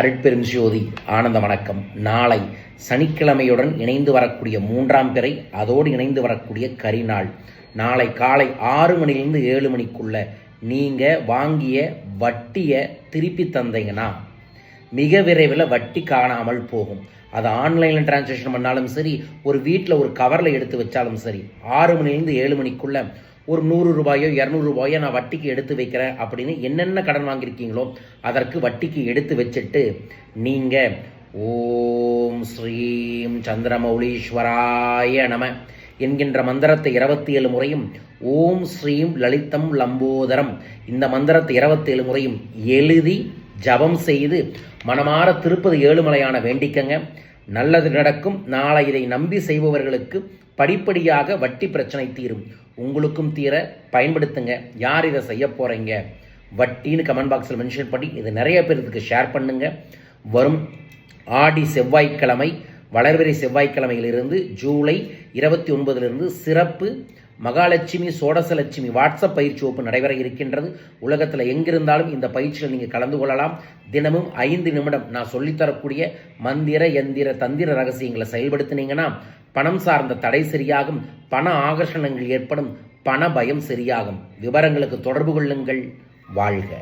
அருட்பெரும் ஜோதி ஆனந்த வணக்கம். நாளை சனிக்கிழமையுடன் இணைந்து வரக்கூடிய மூன்றாம் பிறை அதோடு இணைந்து வரக்கூடிய கரிநாள். நாளை காலை ஆறு மணிலிருந்து ஏழு மணிக்குள்ள நீங்கள் வாங்கிய வட்டியை திருப்பி தந்தீங்கன்னா மிக விரைவில் வட்டி காணாமல் போகும். அது ஆன்லைனில் டிரான்சாக்ஷன் பண்ணாலும் சரி ஒரு வீட்டில் ஒரு கவரில் எடுத்து வச்சாலும் சரி ஆறு மணிலேருந்து ஏழு மணிக்குள்ளே ஒரு நூறு ரூபாயோ இரநூறு ரூபாயோ நான் வட்டிக்கு எடுத்து வைக்கிறேன் அப்படின்னு என்னென்ன கடன் வாங்கியிருக்கீங்களோ அதற்கு வட்டிக்கு எடுத்து வச்சுட்டு நீங்கள் ஓம் ஸ்ரீம் சந்திரமௌலீஸ்வராய நம என்கின்ற மந்திரத்தை இருபத்தி ஏழு முறையும் ஓம் ஸ்ரீம் லலிதம் லம்போதரம் இந்த மந்திரத்தை இருபத்தி ஏழு முறையும் எழுதி ஜபம் செய்து மனமாற திருப்பதி ஏழுமலையான வேண்டிக்கங்க. நல்லது நடக்கும். நாளை இதை நம்பி செய்பவர்களுக்கு படிப்படியாக வட்டி பிரச்சனை தீரும். உங்களுக்கும் தீர பயன்படுத்துங்க. யார் இதை செய்ய போகிறீங்க வட்டின்னு கமெண்ட் பாக்ஸில் மென்ஷன் பண்ணி இது நிறைய பேருக்கு ஷேர் பண்ணுங்கள் வரும் ஆடி செவ்வாய்க்கிழமை வளர்பிறை செவ்வாய்க்கிழமையிலிருந்து ஜூலை இருபத்தி ஒன்பதிலிருந்து சிறப்பு மகாலட்சுமி சோடசலட்சுமி வாட்ஸ்அப் பயிற்சி வகுப்பு நடைபெற இருக்கின்றது. உலகத்தில் எங்கிருந்தாலும் இந்த பயிற்சியில் நீங்கள் கலந்து கொள்ளலாம். தினமும் ஐந்து நிமிடம் நான் சொல்லித்தரக்கூடிய மந்திர எந்திர தந்திர ரகசியங்களை செயல்படுத்தினீங்கன்னா பணம் சார்ந்த தடை சரியாகும் பண ஆகர்ஷணங்கள் ஏற்படும் பண பயம் சரியாகும். விவரங்களுக்கு தொடர்பு கொள்ளுங்கள். வாழ்க.